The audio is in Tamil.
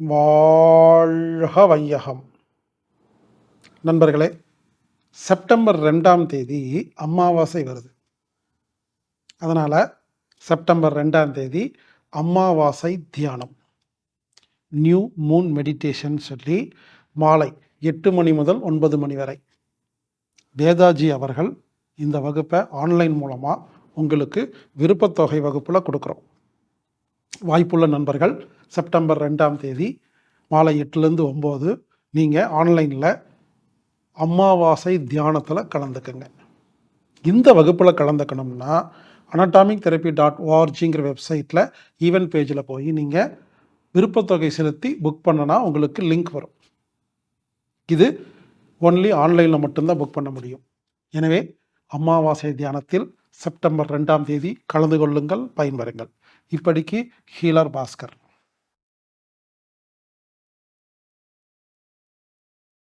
வாழ்க வையகம். நண்பர்களே செப்டம்பர் ரெண்டாம் தேதி அமாவாசை வருது. அதனால் செப்டம்பர் ரெண்டாம் தேதி அமாவாசை தியானம். நியூ மூன் மெடிடேஷன் சொல்லி மாலை எட்டு மணி முதல் ஒன்பது மணி வரை. வேதாஜி அவர்கள் இந்த வகுப்பை ஆன்லைன் மூலமாக உங்களுக்கு விருப்பத்தொகை வகுப்பில் கொடுக்குறோம். வாய்ப்புள்ள நண்பர்கள் செப்டம்பர் ரெண்டாம் தேதி மாலை எட்டுலேருந்து ஒம்பது. நீங்கள் ஆன்லைனில் அமாவாசை தியானத்தில் கலந்துக்குங்க. இந்த வகுப்பில் கலந்துக்கணும்னா அனட்டாமிக் தெரப்பி டாட் ஓஆர்ஜிங்கிற வெப்சைட்டில் ஈவென்ட் பேஜில் போய் நீங்கள் விருப்பத்தொகை செலுத்தி புக் பண்ணனா உங்களுக்கு லிங்க் வரும். இது ஒன்லி ஆன்லைனில் மட்டும்தான் புக் பண்ண முடியும். எனவே அமாவாசை தியானத்தில் செப்டம்பர் ரெண்டாம் தேதி கலந்து கொள்ளுங்கள் பயன்பெறுங்கள் இப்படிக்கு ஹீலர் பாஸ்கர்.